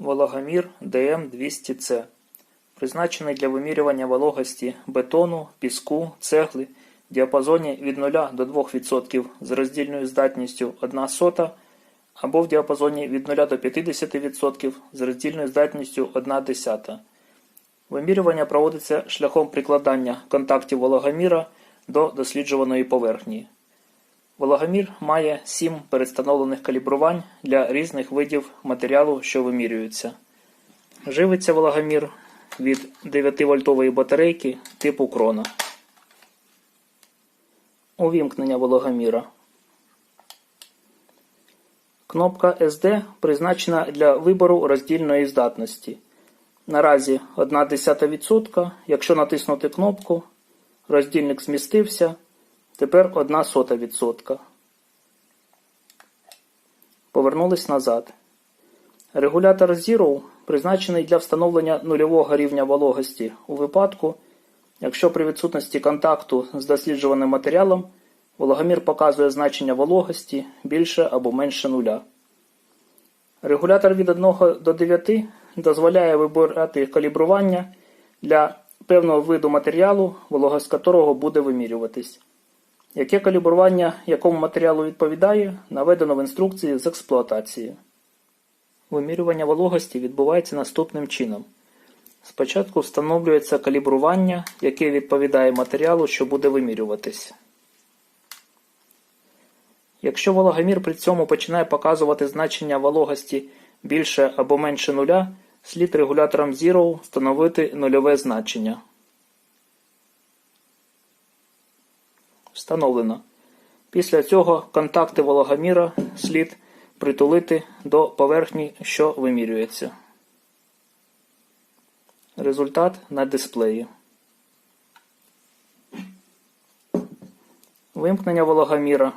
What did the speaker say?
Вологомір ДМ-200С призначений для вимірювання вологості бетону, піску, цегли в діапазоні від 0 до 2% з роздільною здатністю 1 сота або в діапазоні від 0 до 50% з роздільною здатністю 1 десята. Вимірювання проводиться шляхом прикладання контактів вологоміра до досліджуваної поверхні. Вологомір має 7 передстановлених калібрувань для різних видів матеріалу, що вимірюються. Живиться вологомір від 9-вольтової батарейки типу крона. Увімкнення вологоміра. Кнопка SD призначена для вибору роздільної здатності. Наразі 0,1%. Якщо натиснути кнопку, роздільник змістився. Тепер 1 сота відсотка. Повернулись назад. Регулятор Zero призначений для встановлення нульового рівня вологості у випадку, якщо при відсутності контакту з досліджуваним матеріалом вологомір показує значення вологості більше або менше нуля. Регулятор від 1 до 9 дозволяє вибирати калібрування для певного виду матеріалу, вологость якого буде вимірюватись. Яке калібрування якому матеріалу відповідає, наведено в інструкції з експлуатації. Вимірювання вологості відбувається наступним чином. Спочатку встановлюється калібрування, яке відповідає матеріалу, що буде вимірюватись. Якщо вологомір при цьому починає показувати значення вологості більше або менше нуля, слід регулятором Zero встановити нульове значення. Встановлено. Після цього контакти вологоміра слід притулити до поверхні, що вимірюється. Результат на дисплеї. Вимкнення вологоміра.